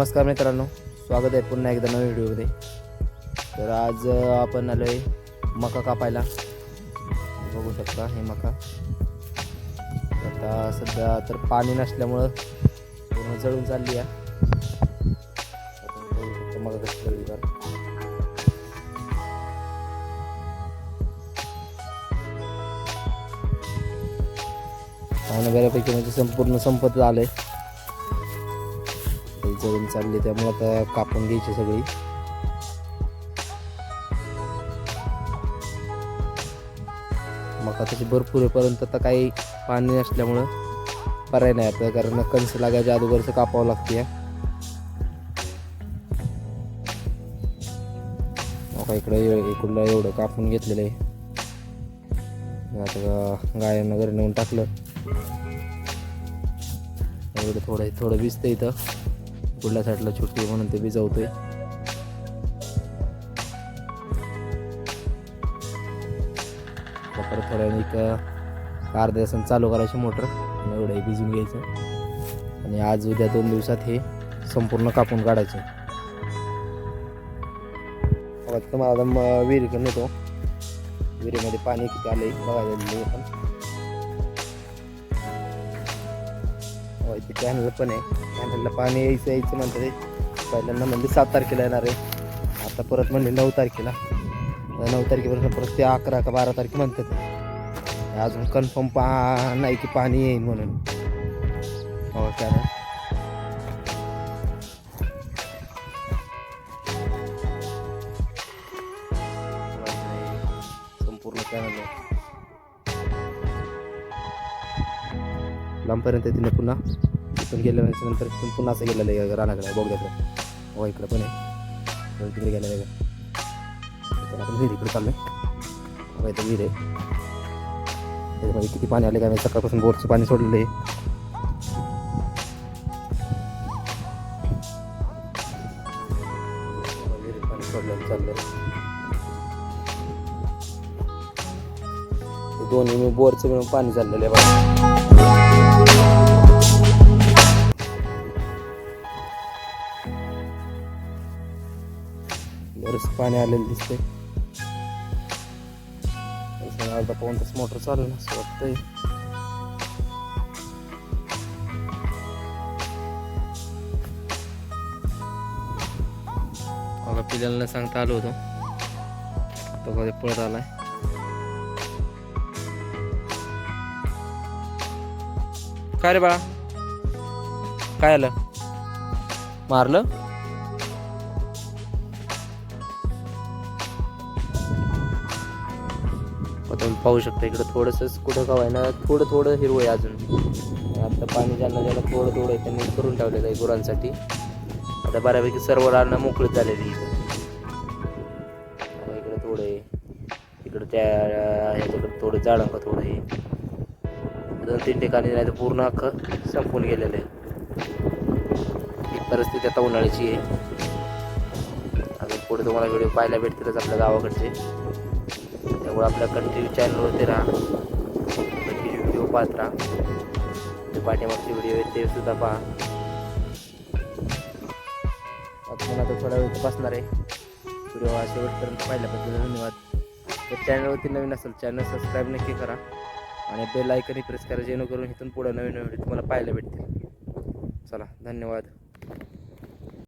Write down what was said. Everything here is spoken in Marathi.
नमस्कार मित्रांनो स्वागत आहे पुन्हा एकदा नवीन व्हिडिओमध्ये. तर आज आपण आलो आहे मका कापायला. बघू शकता हे मका. आता सध्या तर पाणी नसल्यामुळं पूर्ण जळून चालली आहे. बघू शकतो मका कशी जळली तर. बऱ्यापैकी म्हणजे संपूर्ण संपत आलं आहे जळून चालली त्यामुळे आता कापून घ्यायची सगळी. मका तशी भरपूर आहे परंतु आता काही पाणी नसल्यामुळं पर्याय नाही आता कारण कणस लागायच्या अगोदरचं कापावं लागते. मका इकडं इकडला इकडलं एवढं कापून घेतलेलं आहे. आता गायांना घरी नेऊन टाकलं. एवढं थोडं थोडं भिजतं इथं. पुढल्या साईडला छोटी म्हणून ते बी जाऊते परत थोड्या एक अर्ध्या तासानं चालू करायची मोटर एवढंही एवढं हे भिजून घ्यायचं. आणि आज उद्या दोन दिवसात हे संपूर्ण कापून काढायचे. बघा मला आता विहिरीकडून येतो. विहिरीमध्ये पाणी किती आलंय बघायला दिले पण इथे कॅनल पण आहे. कॅनलला पाणी यायचं यायचं म्हणतात पहिल्यांदा म्हणजे सात तारखेला येणार आहे. आता परत म्हणले नऊ तारखेला. नऊ तारखेपासून परत ते अकरा का बारा तारखे म्हणतात अजून कन्फर्म पा नाही की पाणी येईल म्हणून. हो कॅनल संपूर्ण कॅनल लांबपर्यंत तिने पुन्हा. तिथून गेल्यानंतर नंतर तिथून पुन्हा असं गेलेलं आहे रानाकडे बोगद्याकडे. हो इकडं पण आहे. हो, तिकडे गेलेलं आहे. तर आपण विहीर इकडे चाललोय. हो इथं विहीर आहे. त्याच्यामध्ये किती पाणी आले काय माहिती, सकाळपासून बोरचं पाणी सोडलेलं आहे. ते दोन्ही मी बोरचं मिळून पाणी चाललेलं आहे बरंच पाणी आलेलं दिसतंय अर्धा पाऊन तास मोटर चालू ना असं वाटतंय. पिल्याला सांगता आलो होतो. तो कधी पळत आलाय. काय रे बाळा? काय आलं? मारलं? तुम्ही पाहू शकता इकडं थोडंसंच कुठं का ना थोडं थोडं हिरवं आहे अजून. आता पाणी ज्यांना ज्याला थोडं थोडं आहे त्यांनी करून ठेवलेलं आहे गुरांसाठी. आता बऱ्यापैकी सर्व रानं मोकळीच झालेली इथं. इकडं थोडं आहे. इकडं त्या ह्याच्याकडं थोडं झाडांका थोडं आहे. दोन तीन ठिकाणी नाही तर पूर्ण अख्खं संपून गेलेलं आहे. ही परिस्थिती आता उन्हाळ्याची आहे. अजून पुढे तुम्हाला व्हिडिओ पाहायला भेटतीलच आपल्या गावाकडचे. त्यामुळे आपल्या कंटिन्यू चॅनलवरती राहा. कंटिन्यू व्हिडिओ पाहत राहा. ते पाठीमागचे व्हिडिओ आहेत ते सुद्धा पहा. आता मला आता थोडा वेळ इथं बसणार आहे. व्हिडिओ हा शेवटपर्यंत पाहिल्याबद्दल धन्यवाद. तर चॅनलवरती नवीन असेल चॅनल सबस्क्राईब नक्की करा. आणि बेल आयकनही प्रेस करा जेणेकरून इथून पुढे नवीन नवीन व्हिडिओ तुम्हाला पाहायला भेटतील. चला धन्यवाद.